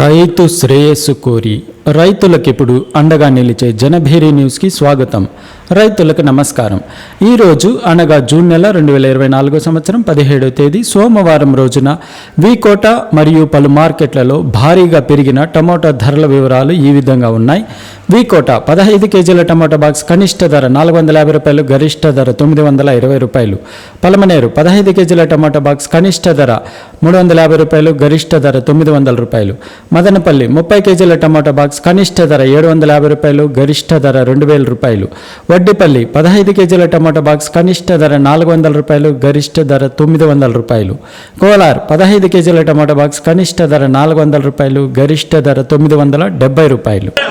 రైతు శ్రేయస్సు కోరి రైతులకు ఇప్పుడు అండగా నిలిచే జనభేరి న్యూస్కి స్వాగతం. రైతులకు నమస్కారం. ఈరోజు అనగా జూన్ నెల రెండు వేల ఇరవై నాలుగో సంవత్సరం పదిహేడో తేదీ సోమవారం రోజున వీకోట మరియు పలు మార్కెట్లలో భారీగా పెరిగిన టమోటా ధరల వివరాలు ఈ విధంగా ఉన్నాయి. వీకోట పదహైదు కేజీల టమోటా బాక్స్ కనిష్ట ధర నాలుగు వందల యాభై రూపాయలు గరిష్ట ధర తొమ్మిది వందల ఇరవై రూపాయలు. పలమనేరు పదహైదు కేజీల టమోటా బాక్స్ కనిష్ట ధర మూడు వందల యాభై రూపాయలు గరిష్ట ధర తొమ్మిది వందల రూపాయలు. మదనపల్లి ముప్పై కేజీల టమోటా బాక్స్ కనిష్ట ధర ఏడు వందల యాభై రూపాయలు గరిష్ట ధర రెండు వేల రూపాయలు. వడ్డిపల్లి పదహైదు కేజీల టమాటా బాక్స్ కనిష్ట ధర నాలుగు వందల రూపాయలు గరిష్ట ధర తొమ్మిది వందల రూపాయలు. కోలార్ పదహైదు కేజీల టమాటా బాక్స్ కనిష్ట ధర నాలుగు వందల రూపాయలు గరిష్ట ధర తొమ్మిది వందల డెబ్బై రూపాయలు.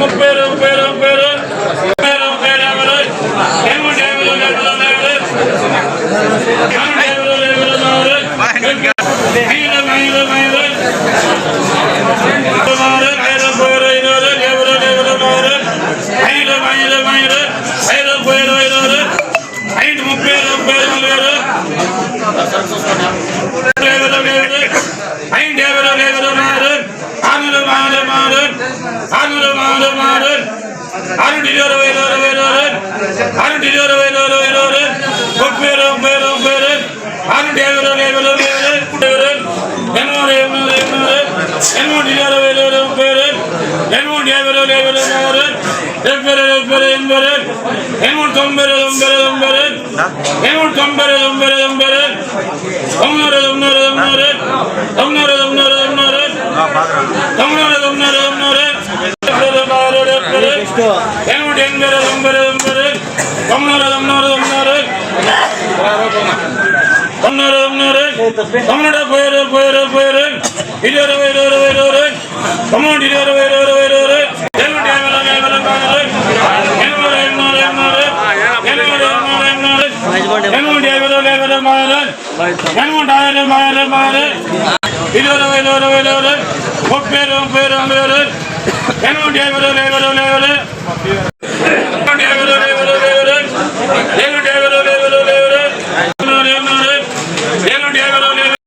ముప్పై ముప్పై ముప్పై ముప్పై ముప్పై డెబ్బై డెబ్బై డెబ్బై డెబ్బై డెబ్బై ఐదు ముప్పై ముప్పై ముప్పై மாறன் மாறன் அருள் மாறன் மாறன். அருடிலோர வேலோர வேலோரன் அருடிலோர வேலோர வேலோரன் பொப்பேரும் பேரும் பேரன் அருடேவரோ வேலோர வேலன் குடவரன் என்னோட என்னோட என்னோரன் என்னோடிலோர வேலோர பேரன் என்னோடியாவரோ வேலோர மாறன் எப்பேரன் எப்பேரன் என்பரன் என்னோட தொம்பேரன் தொம்பேரன் தொம்பேரன் என்னோட தொம்பேரன் தொம்பேரன் தொம்பேரன் தொண்ணூறு தொண்ணூறு தொண்ணூறு தொண்ணூறு இருபது இருபது இருபது அமௌண்ட் இருபது இருபது இருபது எண்ணூற்றி ஐம்பது ஐம்பது மாறு எண்ணூற்றி ஆயிரம் ஆயிரம் ஆயிரம் இருபது இருபது இருபது முப்பது முப்பது ஐம்பது எழுநூற்றி ஐம்பது எழுபது எழுபது எழுநூற்றி ஐம்பது எழுநூற்றி ஐம்பது